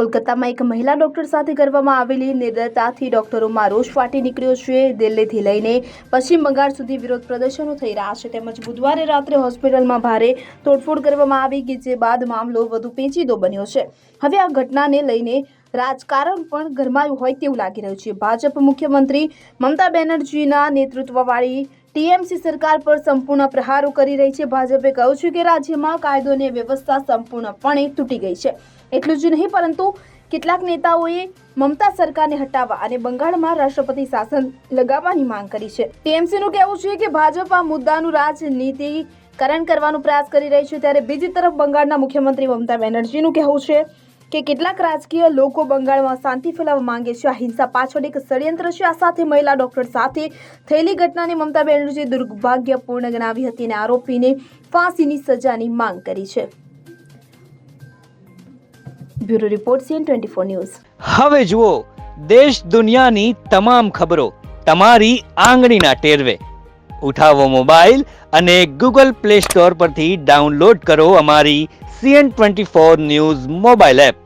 કોલકાતામાં એક મહિલા ડોક્ટર સાથે કરવામાં આવેલી નિર્દયતાથી ડોક્ટરોમાં રોષ ફાટી નીકળ્યો છે. દિલ્હીથી લઈને પશ્ચિમ બંગાળ સુધી વિરોધ પ્રદર્શનો થઈ રહ્યા છે. તેમજ બુધવારે રાત્રે હોસ્પિટલમાં ભારે તોડફોડ કરવામાં આવી કે જે બાદ મામલો વધુ પેચીદો બન્યો છે. હવે આ ઘટનાને લઈને રાજકારણ પણ ગરમાયું હોય તેવું લાગી રહ્યું છે. ભાજપ મુખ્યમંત્રી મમતા બેનર્જીના નેતૃત્વવાળી ટીએમસી સરકાર પર સંપૂર્ણ પ્રહારો કરી રહી છે. ભાજપે કહ્યું છે કે રાજ્યમાં કાયદો અને વ્યવસ્થા સંપૂર્ણપણે તૂટી ગઈ છે. એટલું જ નહીં, પરંતુ કેટલાક નેતાઓએ મમતા સરકારને હટાવવા અને બંગાળમાં રાષ્ટ્રપતિ શાસન લગાવવાની માંગ કરી છે. ટીએમસીનું કહેવું છે કે ભાજપ આ મુદ્દાનું રાજનીતિકરણ કરવાનો પ્રયાસ કરી રહી છે. ત્યારે બીજી તરફ બંગાળના મુખ્યમંત્રી મમતા બેનર્જીનું કહેવું છે કે કેટલાક રાજકીય લોકો બંગાળમાં શાંતિ ફેલાવવા માંગે છે. આ હિંસા પાછળ એક ષડયંત્ર છે. આ સાથે મહિલા ડોક્ટર સાથે થયેલી ઘટનાને મમતા બેનર્જીએ દુર્ભાગ્યપૂર્ણ ગણાવી હતી અને આરોપીને ફાંસીની સજાની માંગ કરી છે. Bureau report CN twenty four news. હવે જુઓ, દેશ દુનિયાની તમામ ખબરો તમારી આંગળીના ટેરવે. ઉઠાવો મોબાઈલ અને ગૂગલ પ્લે સ્ટોર પરથી ડાઉનલોડ કરો અમારી CN twenty four news mobile app.